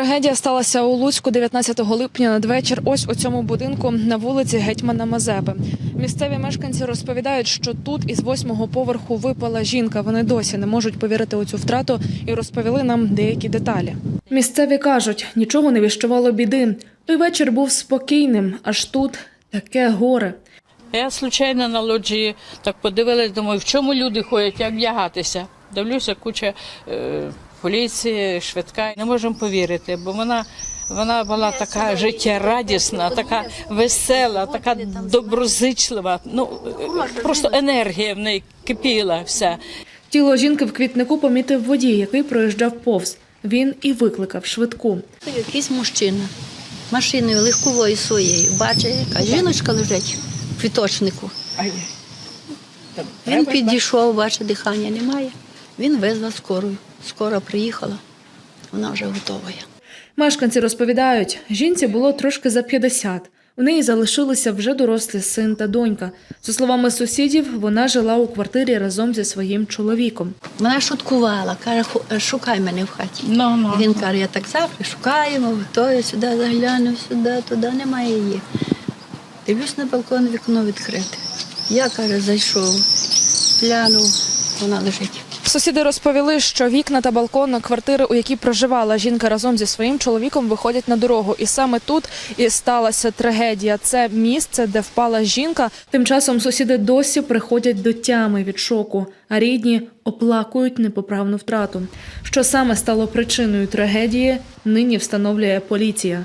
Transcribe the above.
Трагедія сталася у Луцьку 19 липня надвечір. Ось у цьому будинку на вулиці Гетьмана Мазепи. Місцеві мешканці розповідають, що тут із восьмого поверху випала жінка. Вони досі не можуть повірити у цю втрату і розповіли нам деякі деталі. Місцеві кажуть, нічого не віщувало біди. Той вечір був спокійним, аж тут таке горе. Я случайно на лоджії так подивилась, думаю, в чому люди ходять, як вдягатися. Дивлюся, куча е, поліції, швидка. Не можемо повірити, бо вона, вона була така життєрадісна, така весела, така доброзичлива. Ну, просто енергія в неї кипіла вся. Тіло жінки в квітнику помітив водій, який проїжджав повз. Він і викликав швидку. Якийсь мужчина машиною легковою своєю бачить, яка жіночка лежить в квіточнику. Він підійшов, бачить, дихання немає. Він визвав скорую. Скора приїхала, вона вже готова. Мешканці розповідають, жінці було трошки за 50. У неї залишилися вже дорослі син та донька. За словами сусідів, вона жила у квартирі разом зі своїм чоловіком. Вона шуткувала, каже, «Ху- шукай мене в хаті. Ну, ну, Він каже, я так завжди шукаємо, то я сюди загляну, сюди, туди немає її. Дивлюсь на балкон, вікно відкрите. Я каже, зайшов, глянув, вона лежить. Сусіди розповіли, що вікна та балкон квартири, у якій проживала жінка разом зі своїм чоловіком, виходять на дорогу. І саме тут і сталася трагедія. Це місце, де впала жінка. Тим часом сусіди досі приходять до тями від шоку, а рідні оплакують непоправну втрату. Що саме стало причиною трагедії, нині встановлює поліція.